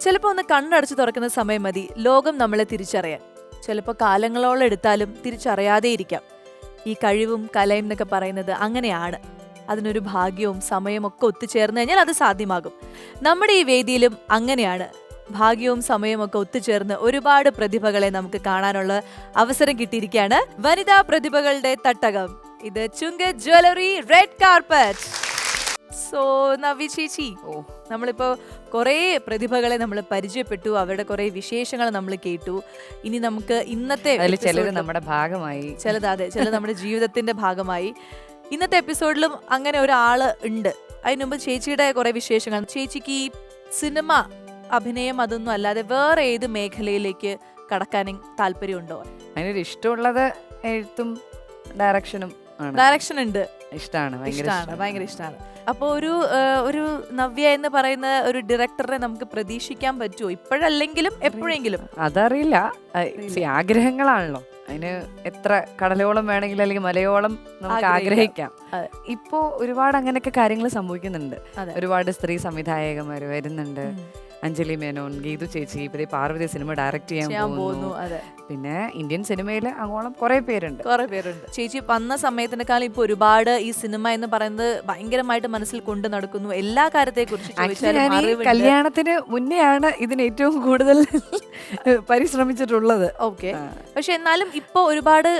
ചിലപ്പോൾ ഒന്ന് കണ്ണടച്ച് തുറക്കുന്ന സമയം മതി. ലോകം നമ്മളെ തിരിച്ചറിയാൻ. ചിലപ്പോൾ കാലങ്ങളോളം എടുത്താലും തിരിച്ചറിയാതെ ഇരിക്കാം. ഈ കഴിവും കലയും എന്നൊക്കെ പറയുന്നത് അങ്ങനെയാണ്. അതിനൊരു ഭാഗ്യവും സമയവും ഒക്കെ ഒത്തുചേർന്ന് കഴിഞ്ഞാൽ അത് സാധ്യമാകും. നമ്മുടെ ഈ വേദിയിലും അങ്ങനെയാണ്. ഭാഗ്യവും സമയവും ഒക്കെ ഒത്തുചേർന്ന് ഒരുപാട് പ്രതിഭകളെ നമുക്ക് കാണാനുള്ള അവസരം കിട്ടിയിരിക്കുകയാണ് വനിതാ പ്രതിഭകളുടെ തട്ടകം. ഇത് ചുങ്ക jewellery red carpet. So Navi ചേച്ചി ഓ. നമ്മളിപ്പോൾ കുറേ പ്രതിഭകളെ നമ്മൾ പരിചയപ്പെട്ടു. അവരുടെ കുറേ വിശേഷങ്ങൾ നമ്മൾ കേട്ടു. ഇനി നമുക്ക് ഇന്നത്തെ ലും- നമ്മുടെ ഭാഗമായി. ചിലത് അതെ ചിലത് നമ്മുടെ ജീവിതത്തിന്റെ ഭാഗമായി. ഇന്നത്തെ എപ്പിസോഡിലും അങ്ങനെ ഒരാൾ ഉണ്ട്. അതിനു മുമ്പ് ചേച്ചിയുടെ കുറെ വിശേഷങ്ങൾ. ചേച്ചിക്ക് ഈ സിനിമ അഭിനയം അതൊന്നും അല്ലാതെ വേറെ ഏത് മേഖലയിലേക്ക് കടക്കാനും താല്പര്യമുണ്ടോ? അതിനൊരു ഇഷ്ടമുള്ളത് എഴുത്തും ഡയറക്ഷനും ഡയറക്ഷൻ ഉണ്ട്. ഇഷ്ടമാണ് ഭയങ്കര ഇഷ്ടമാണ്. ഭയങ്കര ഇഷ്ടമാണ് അപ്പോൾ ഒരു ഒരു നവ്യ എന്ന് പറയുന്ന ഒരു ഡയറക്ടറെ നമുക്ക് പ്രതീക്ഷിക്കാൻ പറ്റുമോ ഇപ്പോഴല്ലെങ്കിലും എപ്പോഴെങ്കിലും? അതറിയില്ല. ആഗ്രഹങ്ങളാണല്ലോ. അതിന് എത്ര കടലോളം വേണമെങ്കിലും അല്ലെങ്കിൽ മലയോളം നമുക്ക് ആഗ്രഹിക്കാം. ഇപ്പോ ഒരുപാട് അങ്ങനെയൊക്കെ കാര്യങ്ങൾ സംഭവിക്കുന്നുണ്ട്. ഒരുപാട് സ്ത്രീ സംവിധായകന്മാർ വരുന്നുണ്ട്. അഞ്ജലി മേനോൻ ഗീതു ചേച്ചി ഇപ്പൊ പാർവതി സിനിമ ഡയറക്റ്റ് ചെയ്യാൻ പോകുന്നു. പിന്നെ ഇന്ത്യൻ സിനിമയിൽ അങ്ങോളം കുറെ പേരുണ്ട്. കുറെ പേരുണ്ട്. ചേച്ചി വന്ന സമയത്തിനേക്കാളും ഇപ്പൊ ഒരുപാട് ഈ സിനിമ എന്ന് പറയുന്നത് ഭയങ്കരമായിട്ട് മനസ്സിൽ കൊണ്ടു നടക്കുന്നു. എല്ലാ കാര്യത്തെ കുറിച്ച് കല്യാണത്തിന് മുന്നേ ആണ് കല്യാണത്തിന് മുന്നെയാണ് ഇതിന് ഏറ്റവും കൂടുതൽ പരിശ്രമിച്ചിട്ടുള്ളത്. ഓക്കെ. പക്ഷെ എന്നാലും ഇപ്പൊ ഒരുപാട്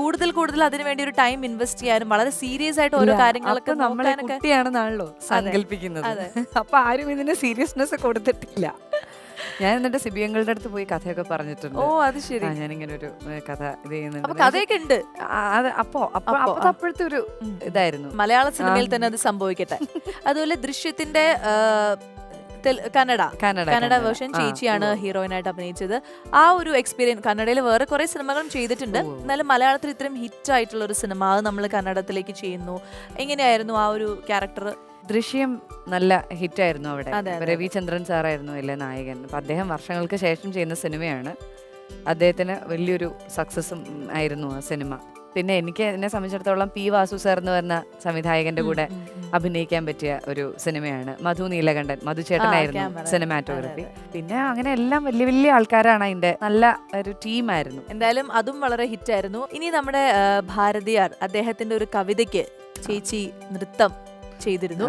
കൂടുതൽ കൂടുതൽ അതിനു വേണ്ടി ഒരു ടൈം ഇൻവെസ്റ്റ് ചെയ്യാനും വളരെ സീരിയസ് ആയിട്ട് ഓരോ കാര്യങ്ങളൊക്കെ നമ്മളെ കുട്ടിയാണെന്നാണല്ലോ സങ്കല്പിക്കുന്നത്. അപ്പൊ ആരും ഇതിന് സീരിയസ്നെസ് കൊടുത്തിട്ടില്ല ഞാൻ എന്നിട്ട് സിബിയങ്ങളുടെ അടുത്ത് പോയി കഥയൊക്കെ പറഞ്ഞിട്ടുണ്ട്. ഓ അത് ശരി. ഞാൻ ഞാനിങ്ങനെ ഒരു കഥ ഇത് ചെയ്യുന്നുണ്ട്. കഥയൊക്കെ ഉണ്ട് അത് അപ്പോ അപ്പോ, അപ്പൊ അപ്പോഴത്തെ ഒരു. ഇതായിരുന്നു. മലയാള സിനിമയിൽ തന്നെ അത് സംഭവിക്കട്ടെ. അതുപോലെ ദൃശ്യത്തിന്റെ കന്നഡ. കന്നഡ കന്നഡ വേർഷൻ ചേച്ചിയാണ് ഹീറോയിൻ ഹീറോയിനായിട്ട് അഭിനയിച്ചത്. ആ ഒരു എക്സ്പീരിയൻസ് കന്നഡയിൽ വേറെ കുറെ സിനിമകളും ചെയ്തിട്ടുണ്ട്. എന്നാലും മലയാളത്തിൽ ഇത്രയും ഹിറ്റ് ആയിട്ടുള്ള ഒരു സിനിമ അത് നമ്മൾ കന്നഡത്തിലേക്ക് ചെയ്യുന്നു. എങ്ങനെയായിരുന്നു ആ ഒരു ക്യാരക്ടർ ദൃശ്യം നല്ല ഹിറ്റായിരുന്നു അവിടെ. രവിചന്ദ്രൻ സാറായിരുന്നു അല്ലെ നായകൻ. അപ്പൊ അദ്ദേഹം വർഷങ്ങൾക്ക് ശേഷം ചെയ്യുന്ന സിനിമയാണ്. അദ്ദേഹത്തിന് വലിയൊരു സക്സസും ആയിരുന്നു ആ സിനിമ. പിന്നെ എനിക്ക് എന്നെ സംബന്ധിച്ചിടത്തോളം പി വാസു സാർ എന്ന് പറഞ്ഞ സംവിധായകന്റെ കൂടെ അഭിനയിക്കാൻ പറ്റിയ ഒരു സിനിമയാണ്. മധു നീലകണ്ഠൻ മധു ചേട്ടനായിരുന്നു. സിനിമാറ്റോഗ്രഫി. പിന്നെ അങ്ങനെ എല്ലാം വലിയ വലിയ ആൾക്കാരാണ് അതിന്റെ നല്ല ഒരു ടീമായിരുന്നു എന്തായാലും അതും വളരെ ഹിറ്റായിരുന്നു. ഇനി നമ്മുടെ ഭാരതിയാർ അദ്ദേഹത്തിന്റെ ഒരു കവിതയ്ക്ക് ചേച്ചി നൃത്തം ചെയ്തിരുന്നു.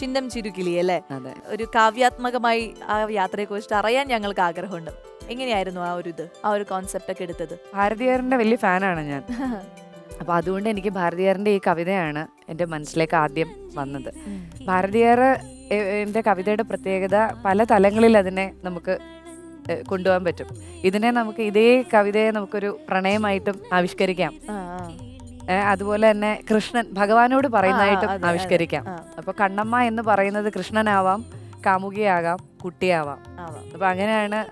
ചിന്നം ചിരുക്കിലി അല്ലേ? ഒരു കാവ്യാത്മകമായി ആ യാത്രയെ കുറിച്ചിട്ട് അറിയാൻ ഞങ്ങൾക്ക് ആഗ്രഹമുണ്ട്. എങ്ങനെയായിരുന്നു ആ ഒരു ഇത് ആ ഒരു കോൺസെപ്റ്റ് ഒക്കെ എടുത്തത്? ഭാരതിയാറിന്റെ വലിയ ഫാനാണ് ഞാൻ. അപ്പൊ അതുകൊണ്ട് എനിക്ക് ഭാരതിയാറിന്റെ ഈ കവിതയാണ് എന്റെ മനസ്സിലേക്ക് ആദ്യം വന്നത്. ഭാരതിയാർ എന്റെ കവിതയുടെ പ്രത്യേകത പല തലങ്ങളിൽ അതിനെ നമുക്ക് കൊണ്ടുപോകാൻ പറ്റും. ഇതിനെ നമുക്ക് ഇതേ കവിതയെ നമുക്കൊരു പ്രണയമായിട്ടും ആവിഷ്കരിക്കാം. അതുപോലെ തന്നെ കൃഷ്ണൻ ഭഗവാനോട് പറയുന്നതായിട്ടും. ആവിഷ്കരിക്കാം. അപ്പൊ കണ്ണമ്മ എന്ന് പറയുന്നത് കൃഷ്ണനാവാം കാമുകിയാകാം കുട്ടിയാവാം. അപ്പൊ അങ്ങനെയാണ്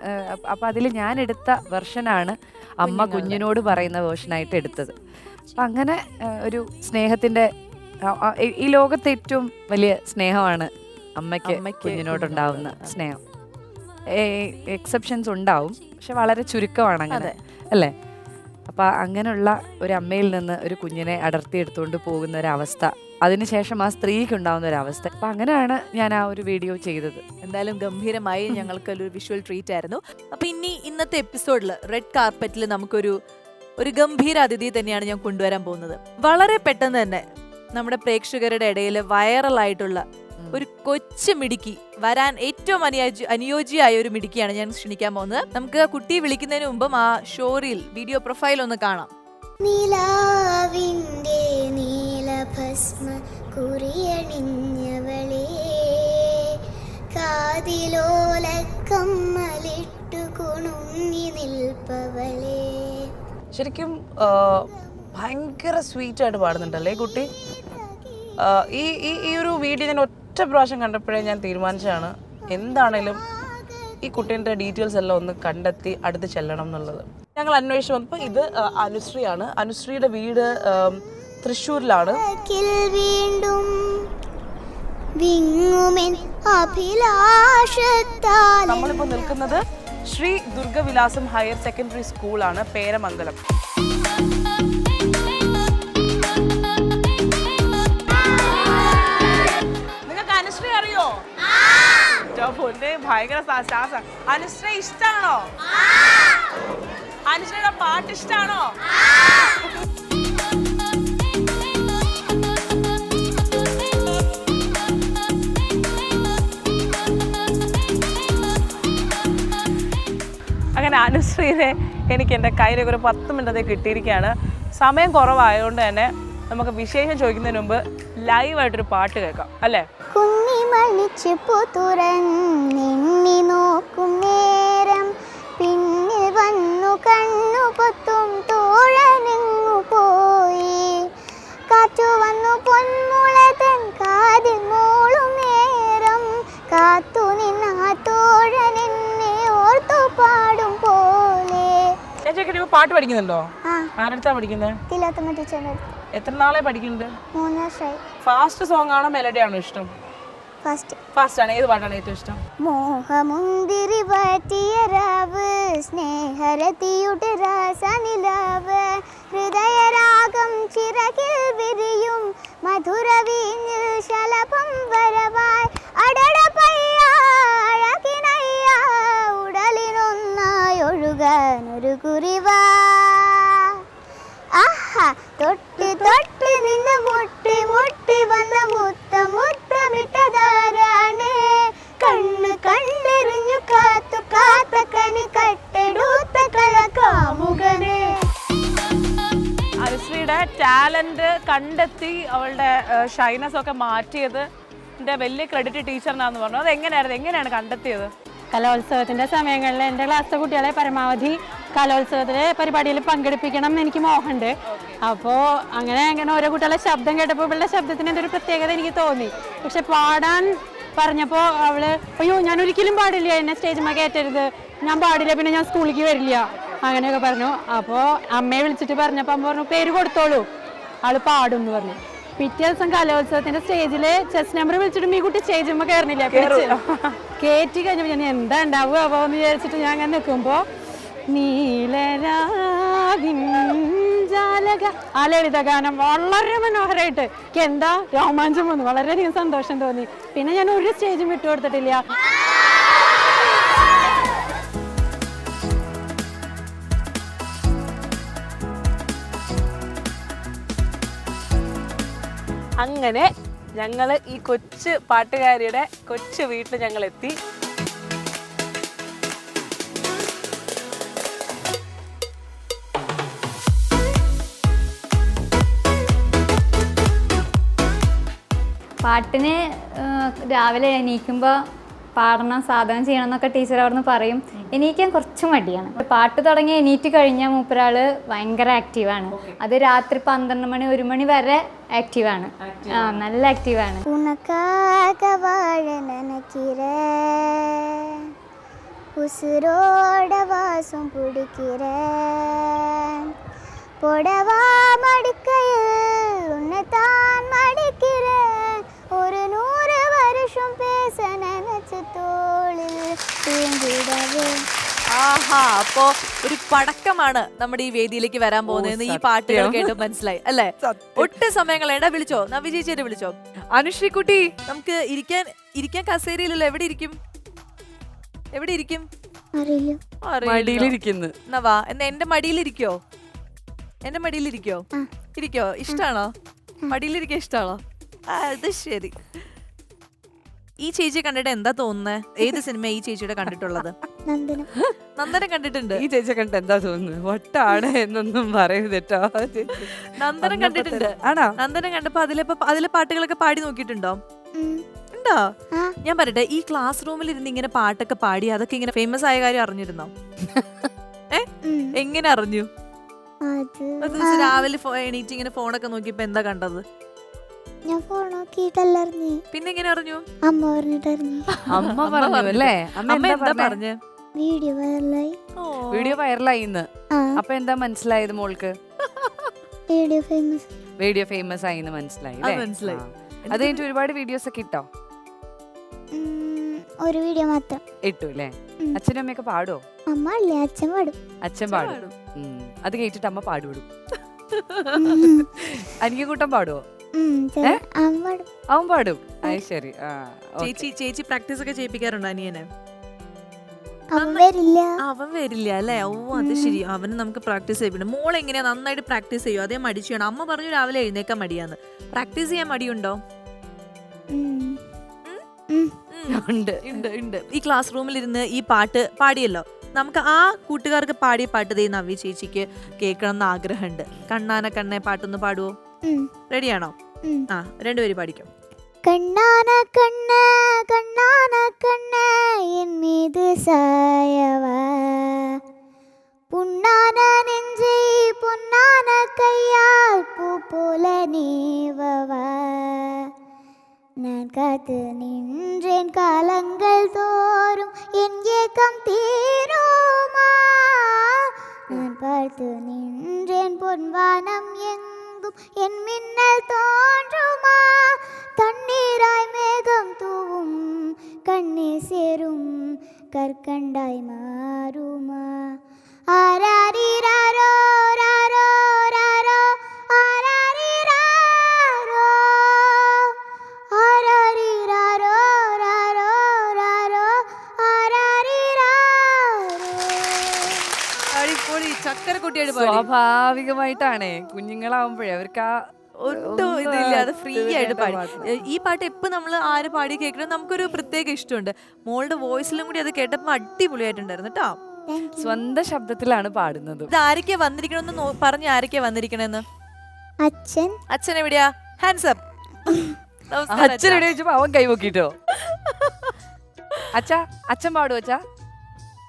അപ്പൊ അതിൽ ഞാൻ എടുത്ത വെർഷനാണ് അമ്മ. കുഞ്ഞിനോട് പറയുന്ന വേർഷനായിട്ട് എടുത്തത്. അപ്പൊ അങ്ങനെ ഒരു സ്നേഹത്തിന്റെ ഈ- ലോകത്തെ ഏറ്റവും വലിയ സ്നേഹമാണ് അമ്മയ്ക്ക് കുഞ്ഞിനോടുണ്ടാവുന്ന സ്നേഹം. എക്സെപ്ഷൻസ് ഉണ്ടാവും പക്ഷെ വളരെ ചുരുക്കമാണ് അങ്ങനെ അല്ലേ? അപ്പൊ അങ്ങനെയുള്ള ഒരു അമ്മയിൽ നിന്ന് ഒരു കുഞ്ഞിനെ അടർത്തിയെടുത്തുകൊണ്ട് പോകുന്ന ഒരവസ്ഥ. അതിനുശേഷം ആ സ്ത്രീക്ക് ഉണ്ടാകുന്ന ഒരവസ്ഥ. അപ്പൊ അങ്ങനെയാണ് ഞാൻ ആ ഒരു വീഡിയോ ചെയ്തത്. എന്തായാലും ഗംഭീരമായി ഞങ്ങൾക്ക് ഒരു വിഷ്വൽ ട്രീറ്റ് ആയിരുന്നു. അപ്പൊ ഇനി ഇന്നത്തെ എപ്പിസോഡിൽ റെഡ് കാർപ്പറ്റിൽ നമുക്കൊരു ഒരു ഗംഭീര അതിഥി തന്നെയാണ് ഞാൻ കൊണ്ടുവരാൻ പോകുന്നത്. വളരെ പെട്ടെന്ന് തന്നെ നമ്മുടെ പ്രേക്ഷകരുടെ ഇടയിൽ വൈറലായിട്ടുള്ള. ഒരു കൊച്ചു മിടുക്കി വരാൻ ഏറ്റവും അനുയോജ്യ അനുയോജ്യമായ ഒരു മിടുക്കിയാണ് ഞാൻ ക്ഷണിക്കാൻ പോകുന്നത്. നമുക്ക് ആ കുട്ടിയെ വിളിക്കുന്നതിന് മുമ്പും ആ ഷോറിൽ വീഡിയോ പ്രൊഫൈൽ ഒന്ന് കാണാം. നിലാവിന്റെ നീലഭസ്മ കുറിയണിഞ്ഞവളേ കാതിലോലക്കമ്മലിട്ടു കുണുങ്ങി നിൽപ്പവളേ. ശരിക്കും ഭയങ്കര സ്വീറ്റ് ആയിട്ട് പാടുന്നുണ്ടല്ലേ കുട്ടി? ഈ ഈ ഈ ഒരു വീഡിയോ ഞാൻ ഒറ്റ പ്രാവശ്യം കണ്ടപ്പോഴേ ഞാൻ തീരുമാനിച്ചതാണ് എന്താണേലും ഈ കുട്ടീന്റെ ഡീറ്റെയിൽസ് എല്ലാം ഒന്ന് കണ്ടെത്തി അടുത്ത് ചെല്ലണം എന്നുള്ളത്. ഞങ്ങൾ അന്വേഷിച്ച് വന്നപ്പോൾ ഇത് അനുശ്രീയാണ്. അനുശ്രീയുടെ വീട് തൃശ്ശൂരിലാണ്. നമ്മളിപ്പോൾ നിൽക്കുന്നത് ശ്രീ ദുർഗവിലാസം ഹയർ സെക്കൻഡറി സ്കൂളാണ് പേരമംഗലം. പൊന്നെ ഭയങ്കര അനുശ്രീ ഇഷ്ടാണോ? അനുശ്രയുടെ പാട്ട് ഇഷ്ടാണോ? അങ്ങനെ അനുശ്രീനെ എനിക്ക് എന്റെ കയ്യിലേക്ക് ഒരു പത്ത് മിനിറ്റത്തെ കിട്ടിയിരിക്കുകയാണ്. സമയം കുറവായതുകൊണ്ട് തന്നെ നമുക്ക് വിശേഷം ചോദിക്കുന്നതിന് മുമ്പ് ലൈവായിട്ടൊരു പാട്ട് കേൾക്കാം. അല്ലേ? മണിച്ചിപ്പു തുറന്നെണ്ണി നോക്കും നേരം. പിന്നിൽ വന്നു കണ്ണു പൊത്തും തോഴനങ്ങു പോയി. കാറ്റു വന്നു പൊന്മുളതൻ കാതിൽ മൂളും നേരം. കാത്തു നിന്ന തോഴൻ എന്നെ ഓർത്തു പാടും പോലെ. പാട്ട് പഠിക്കുന്നുണ്ടോ? ആരടുത്താ പഠിക്കുന്നത് എത്ര നാളെ പഠിക്കുന്നുണ്ട്? മൂന്ന് വർഷമായി ഫാസ്റ്റ് സോങ് ആണോ മെലഡി ആണോ ഇഷ്ടം? ഫസ്റ്റ് ഫാസ്റ്റ് ആണ്. ഏത് പാട്ടാണ് ഏറ്റവും ഇഷ്ടം? മോഹമുന്തിരി പറ്റിയ രാവ് സ്നേഹരതിയുടെ രാസനിലാവ് ഹൃദയരാഗം ചിറകിൽ വിരിയും മധുര ടാലന്റ് കണ്ടെത്തി അവളുടെ ഷൈനസ് ഒക്കെ മാറ്റിയത് എന്റെ വലിയ ക്രെഡിറ്റ് ടീച്ചറിനാന്ന് പറഞ്ഞു. അത് എങ്ങനെയായിരുന്നു? എങ്ങനെയാണ് കണ്ടെത്തിയത്? കലോത്സവത്തിന്റെ സമയങ്ങളിൽ എന്റെ ക്ലാസ്സിലെ കുട്ടികളെ പരമാവധി കലോത്സവത്തിലെ പരിപാടിയിൽ പങ്കെടുപ്പിക്കണം എന്ന് എനിക്ക് മോഹമുണ്ട്. അപ്പോൾ അങ്ങനെ അങ്ങനെ ഓരോ കുട്ടികളെ ശബ്ദം കേട്ടപ്പോൾ ഇവളുടെ ശബ്ദത്തിന് എന്തൊരു പ്രത്യേകത എനിക്ക് തോന്നി. പക്ഷെ പാടാൻ പറഞ്ഞപ്പോൾ അവൾ അയ്യോ ഞാൻ ഒരിക്കലും പാടില്ല എന്നെ സ്റ്റേജിൽ കയറ്റരുത്. ഞാൻ പാടില്ല പിന്നെ ഞാൻ സ്കൂളിലേക്ക് വരില്ല. അങ്ങനെയൊക്കെ പറഞ്ഞു. അപ്പോൾ അമ്മയെ വിളിച്ചിട്ട് പറഞ്ഞപ്പോൾ അമ്മ പറഞ്ഞു പേര് കൊടുത്തോളൂ. ആൾ പാടും എന്ന് പറഞ്ഞു. പിറ്റേ ദിവസം കലോത്സവത്തിന്റെ സ്റ്റേജിൽ ചെസ് നമ്പർ വിളിച്ചിട്ട് ഈ കുട്ടി സ്റ്റേജിൽ കയറുന്നില്ല കയറ്റി കഴിഞ്ഞപ്പോൾ ഞാൻ എന്താ ഉണ്ടാവുക? അപ്പോൾ എന്ന് വിചാരിച്ചിട്ട് ഞാൻ അങ്ങനെ നിൽക്കുമ്പോൾ നീലരാവിൻ ജാലക. ലളിത ഗാനം വളരെ മനോഹരമായിട്ട് എനിക്ക് എന്താ രോമാഞ്ചം വന്നു. വളരെയധികം സന്തോഷം തോന്നി. പിന്നെ ഞാൻ ഒരു സ്റ്റേജും വിട്ടുകൊടുത്തിട്ടില്ല അങ്ങനെ ഞങ്ങൾ ഈ കൊച്ചു പാട്ടുകാരിയുടെ കൊച്ചു വീട്ടിൽ ഞങ്ങൾ എത്തി പാട്ടിന് രാവിലെ എണീക്കുമ്പോൾ പാടണം സാധനം ചെയ്യണം എന്നൊക്കെ ടീച്ചർ അവിടുന്ന് പറയും. എണീക്കാൻ കുറച്ച് മടിയാണ് പാട്ട് തുടങ്ങി എണീറ്റ് കഴിഞ്ഞാൽ മൂപ്പരാള് ഭയങ്കര ആക്റ്റീവാണ് അത് രാത്രി പന്ത്രണ്ട് മണി ഒരു മണി വരെ ആക്റ്റീവാണ് ആ നല്ല ആക്റ്റീവാണ് உனக்காக வாழ நினைக்கிறேன் உசுரோட வாசம் பிடிக்கிறேன் புடவா மடிக்கையில் உன்னைத்தான் மடிக்கிறேன் ஒரு நூறு வருஷம் பேச തോളിൽ ആഹാ അപ്പോ ഒരു പടക്കമാണ് നമ്മുടെ ഈ വേദിയിലേക്ക് വരാൻ പോകുന്നത് ഈ പാട്ടുകൾ കേട്ട് മനസ്സിലായി. അല്ലെ? ഒട്ട് സമയം കളയണ്ട വിളിച്ചോ? നവി ചേച്ചിയെ വിളിച്ചോ? അനുശ്രീക്കുട്ടി. നമുക്ക് ഇരിക്കാൻ ഇരിക്കാൻ കസേരയിലല്ലോ എവിടെ ഇരിക്കും? എവിടെ ഇരിക്കും? മടിയിലിരിക്കുന്നു. നവാ എന്നാ എന്റെ മടിയിലിരിക്കോ? എന്റെ മടിയിലിരിക്കോ? ഇരിക്കോ? ഇഷ്ടാണോ? മടിയിലിരിക്കാൻ ഇഷ്ടാണോ? അത് ശരി. ഈ ചേച്ചിയെ കണ്ടിട്ട് എന്താ തോന്നുന്നത് ഏത് സിനിമ ഈ ചേച്ചിയുടെ കണ്ടിട്ടുള്ളത്? നന്ദന. നന്ദനം കണ്ടിട്ടുണ്ട്. ഈ ചേച്ചിയെ കണ്ടിട്ട് എന്താ തോന്നുന്നത് വട്ടാണ് എന്നൊന്നും പറയുന്നിട്ടോ? കേട്ടോ നന്ദനം കണ്ടിട്ടുണ്ട്. ആണോ? നന്ദനം കണ്ടപ്പോ അതിലെ അതിലെ പാട്ടുകളൊക്കെ പാടി നോക്കിയിട്ടുണ്ടോ? ഉണ്ടോ? ഞാൻ പറയട്ടെ ഈ ക്ലാസ് റൂമിൽ ഇരുന്ന് ഇങ്ങനെ പാട്ടൊക്കെ പാടി അതൊക്കെ ഇങ്ങനെ ഫേമസ് ആയ കാര്യം അറിഞ്ഞിരുന്നോ? ഏ? എങ്ങനെ അറിഞ്ഞു? രാവിലെ ഫോ- എണീറ്റ് ഇങ്ങനെ ഫോണൊക്കെ നോക്കിയപ്പോ എന്താ കണ്ടത്? ഞാൻ ഫോൺ നോക്കിയിട്ടല്ല അറിഞ്ഞേ പിന്നെ എങ്ങനെ അറിഞ്ഞു? അമ്മ പറഞ്ഞിട്ടറിഞ്ഞു. അമ്മ പറഞ്ഞു അല്ലേ? അമ്മ എന്താ പറഞ്ഞേ? വീഡിയോ വൈറലായി. വീഡിയോ വൈറലായി ഇന്ന് ആ. അപ്പൊ എന്താ മനസ്സിലായത് മോൾക്ക്? വീഡിയോ ഫേമസ് വീഡിയോ ഫേമസ് ആയി എന്ന് മനസ്സിലായി അത് അല്ലേ? മനസ്സിലായി. ആ. അത് കഴിഞ്ഞിട്ട് ഒരുപാട് വീഡിയോസ് ഒക്കെ ഇട്ടോ? ഒരു വീഡിയോ മാത്രം. ഇട്ടു അല്ലേ? ഉം. അച്ഛനും അമ്മയൊക്കെ പാടുവോ? അമ്മ അല്ലേ അച്ഛൻ പാടും. അച്ഛൻ പാടും. ഉം. അത് കേട്ടിട്ട് അമ്മ പാടുവിടും. ഉം. അനിയ കൂട്ടം പാടുവോ? അവൻ പാടും. അത് ശരി. ആ ചേച്ചി ചേച്ചി പ്രാക്ടീസ് ഒക്കെ ചെയ്യിപ്പിക്കാറുണ്ടോ അനിയനെ? അവൻ വരില്ല. അവൻ വരില്ല അല്ലേ? ഓ അത് ശരി. അവന് നമുക്ക് പ്രാക്ടീസ് ചെയ്യണം മോൾ എങ്ങനെയാ നന്നായിട്ട് പ്രാക്ടീസ് ചെയ്യും? അതേ മടിച്ചു ചെയ്യണം അമ്മ പറഞ്ഞു രാവിലെ എഴുന്നേക്കാൻ മടിയാന്ന്. പ്രാക്ടീസ് ചെയ്യാൻ മടിയുണ്ടോ. ഉണ്ട് ഉണ്ട് ഉണ്ട്. ഈ ക്ലാസ് റൂമിൽ ഇരുന്ന് ഈ പാട്ട് പാടിയല്ലോ. നമുക്ക് ആ കൂട്ടുകാർക്ക് പാടിയ പാട്ട് ദേ നവ്യ ചേച്ചിക്ക് കേൾക്കണം എന്ന് ആഗ്രഹമുണ്ട്. കണ്ണാന കണ്ണെ പാട്ടൊന്ന് പാടുവോ? റെഡിയാണോ. ആ രണ്ടുപേരും പാടിക്കും கண்ணான கண்ண கண்ணான கண்ண என் மீது சாயவா புண்ணான நெஞ்சை பொன்னான கையால் பூ போல நீவவா நான் காத்து நின்றேன் காலங்கள் ചക്കര കുട്ടിയുടെ സ്വാഭാവികമായിട്ടാണേ. കുഞ്ഞുങ്ങളാവുമ്പോഴേ അവർക്ക് ആ ഒട്ടും ഇതില്ല ഇതില്ലാതെ ഫ്രീ ആയിട്ട് പാടി. ഈ പാട്ട് എപ്പോ നമ്മൾ ആര് പാടി കേൾക്കണം നമുക്കൊരു പ്രത്യേക ഇഷ്ടമുണ്ട്. മോളുടെ വോയിസിലും കൂടി അത് കേട്ടപ്പോ അടിപൊളിയായിട്ടുണ്ടായിരുന്നു കേട്ടോ. സ്വന്തം ശബ്ദത്തിലാണ് പാടുന്നത്. ഇത് ആരൊക്കെയാ വന്നിരിക്കണമെന്ന് പറഞ്ഞു ആരൊക്കെയാ വന്നിരിക്കണെന്ന് അച്ഛൻ. അച്ഛൻ എവിടെയാ? ഹാൻസപ്പ് അച്ഛൻ എവിടെ വെച്ചപ്പോ അവൻ കൈവക്കിട്ടോ അച്ഛാ അച്ഛൻ പാടു അച്ഛാ?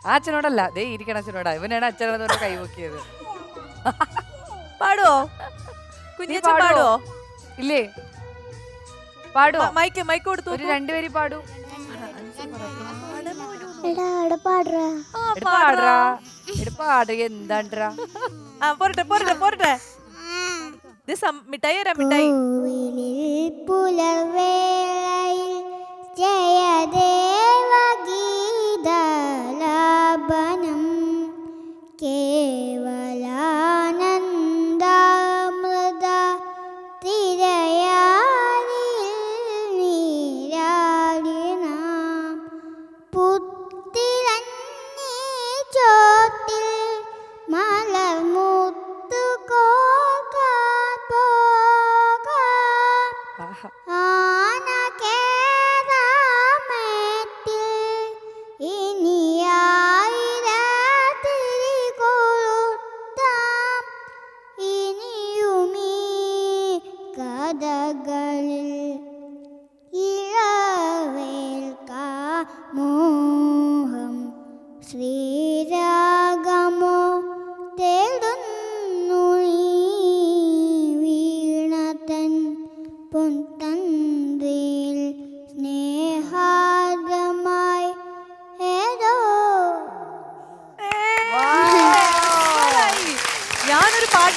ആ അച്ഛനോടല്ല. ദേ ഇരിക്കണ അച്ഛനോടാ. ഇവനാണ് അച്ഛനോട് പറഞ്ഞ കൈവക്കിയത് പാടുവോ? കുഞ്ഞച്ചൻ പാടുവോ? ഇല്ലേ? പാടുവോ? മൈക്ക് മൈക്ക് കൊടുത്തു ഒരു രണ്ടുപേരും പാടൂ. പുലവേളയിൽ ജയദേവ ഗീതാ എന്താണ്ടാ? പോരട്ടെ പോരട്ടെ പോരട്ടെ. മിഠായി തരാം മിഠായി.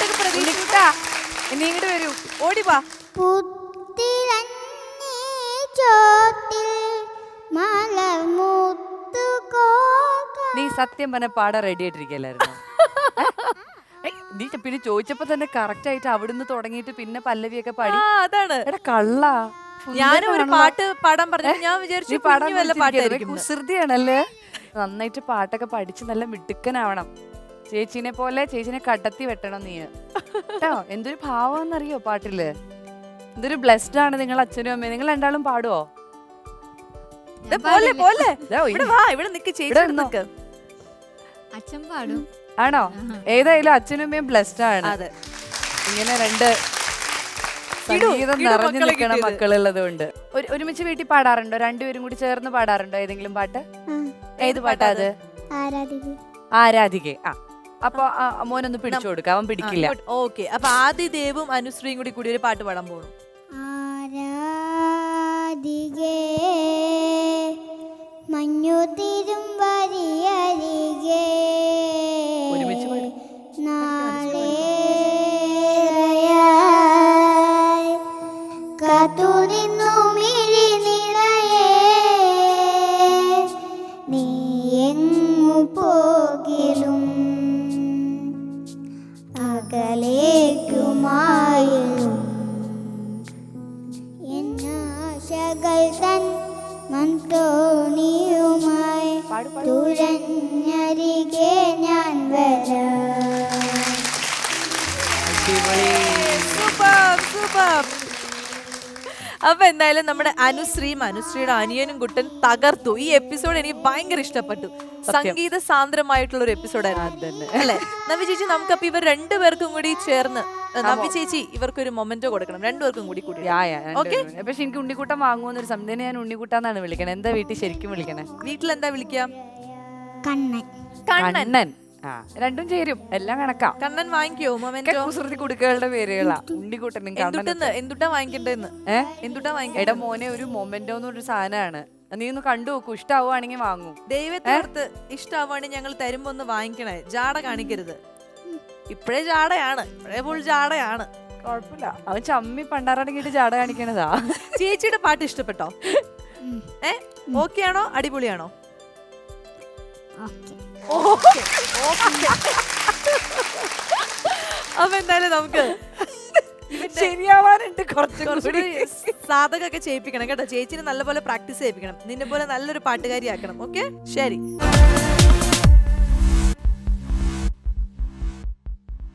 ഞാനൊരു പ്രതീക്ഷിച്ചു ഇനി ഇങ്ങോട്ട് വരൂ. ചോട്ടിൽ മലർമുത്തു നീ സത്യം പറഞ്ഞ പാടാൻ റെഡി ആയിട്ടിരിക്കല്ലായിരുന്നു? നീ പിന്നെ ചോദിച്ചപ്പോ തന്നെ കറക്റ്റ് ആയിട്ട് അവിടുന്ന് തുടങ്ങിയിട്ട് പിന്നെ പല്ലവിയൊക്കെ പാടി. അതാണ്. എടാ കള്ള. ഞാനും ഒരു പാട്ട് പാടാൻ പറഞ്ഞു. ഞാൻ വിചാരിച്ചു പാടാൻ. കുസൃതിയാണല്ലേ? നന്നായിട്ട് പാട്ടൊക്കെ പഠിച്ച് നല്ല മിടുക്കനാവണം. ചേച്ചിനെ പോലെ ചേച്ചിനെ കടത്തി വെട്ടണം നീ. കേട്ടോ എന്തൊരു ഭാവമെന്നറിയോ പാട്ടിൽ? എന്തൊരു ബ്ലെസ്ഡ് ആണ് നിങ്ങൾ അച്ഛനും അമ്മയും. നിങ്ങൾ രണ്ടാളും പാടുവോ? പോലെ പോലെ. ഇവിടെ വാ ഇവിടെ നിക്ക് ചേച്ചി. നിക്ക്. അച്ഛൻ പാടും. ആണോ? ഏതായാലും അച്ഛനും അമ്മയും ബ്ലെസ്ഡ് ആണ്. അതെ. ഇങ്ങനെ രണ്ട് സംഗീതം നിറഞ്ഞു നിൽക്കണ മക്കളുള്ളത് കൊണ്ട്. ഒരു- ഒരുമിച്ച് വീട്ടിൽ പാടാറുണ്ടോ? രണ്ടുപേരും കൂടി ചേർന്ന് പാടാറുണ്ടോ ഏതെങ്കിലും പാട്ട്? ഏത് പാട്ടാ അത്? ആരാധിക. ആരാധികെ ആ. അപ്പൊ മോനൊന്ന് പിടിച്ചു കൊടുക്ക. അവൻ പിടിക്കില്ല. ഓക്കെ. അപ്പൊ ആദിദേവും അനുശ്രീയും കൂടി കൂടി ഒരു പാട്ട് പാടാൻ പോകണം ആരാധികേ മഞ്ഞുതിരും വരിയരികേ ഒരുമിച്ച് പാട്. ഞാൻ അപ്പൊ എന്തായാലും നമ്മുടെ അനുശ്രീയും അനുശ്രീയുടെ അനിയനും കുട്ടൻ തകർത്തു. ഈ എപ്പിസോഡ് എനിക്ക് ഭയങ്കര ഇഷ്ടപ്പെട്ടു. സംഗീത സാന്ദ്രമായിട്ടുള്ള ഒരു എപ്പിസോഡായിരുന്നു അല്ലേ? നവി ചേച്ചി നമുക്കപ്പോ ഇവർ രണ്ടുപേർക്കും കൂടി ചേർന്ന് നവി ചേച്ചി ഇവർക്കൊരു മൊമെന്റോ കൊടുക്കണം. രണ്ടുപേർക്കും കൂടി കൂടി ഓക്കെ. പക്ഷെ എനിക്ക് ഉണ്ണിക്കുട്ടൻ വാങ്ങുമെന്നൊരു സംശയം ഞാൻ ഉണ്ണിക്കൂട്ടാന്നാണ് വിളിക്കണേ. എന്താ വീട്ടിൽ ശരിക്കും വിളിക്കണേ? വീട്ടിൽ എന്താ വിളിക്കാം? കണ്ണൻ. കണ്ണൻ. രണ്ടും ചേരും. എല്ലാം കണക്കാ. കണ്ണൻ വാങ്ങിക്കോ മൊമെന്റോ? കുസൃതി കുടുക്കുകളുടെ പേരുകളാ. ഉണ്ണിക്കുട്ടനും കണ്ണനും എന്തുട്ടെന്ന്? എന്തുട്ടാ വാങ്ങിക്കണ്ടെന്ന് എന്തുട്ടാ എടാ മോനെ ഒരു മൊമെന്റോ എന്നൊരു സാധനമാണ്. നീ ഒന്ന് കണ്ടു നോക്കൂ. ഇഷ്ടാവുകയാണെങ്കിൽ വാങ്ങൂ. ദൈവത്തെ ഇഷ്ടാവുകയാണെങ്കിൽ ഞങ്ങൾ തരുമ്പോ ഒന്ന് വാങ്ങിക്കണേ. ജാട കാണിക്കരുത്. ഇപ്പഴേ ജാടയാണ്. ഇപ്പഴേ ഫുൾ ജാടയാണ്. കുഴപ്പമില്ല അവൻ ചമ്മി പണ്ടാറടങ്ങിയിട്ട് ജാട കാണിക്കണതാ. ചേച്ചിയുടെ പാട്ട് ഇഷ്ടപ്പെട്ടോ? ഏ? ഓക്കെ ആണോ? അടിപൊളിയാണോ? ഓക്കെ അപ്പൊ എന്തായാലും നമുക്ക് ശരിയാവാനുണ്ട് കുറച്ച് കുറച്ചുകൂടി കൂടി സാധകമൊക്കെ ചെയ്യിപ്പിക്കണം കേട്ടോ. ചേച്ചിനെ നല്ലപോലെ പ്രാക്ടീസ് ചെയ്യിപ്പിക്കണം. നിന്നെ പോലെ നല്ലൊരു പാട്ടുകാരി ആക്കണം ഓക്കെ ശരി.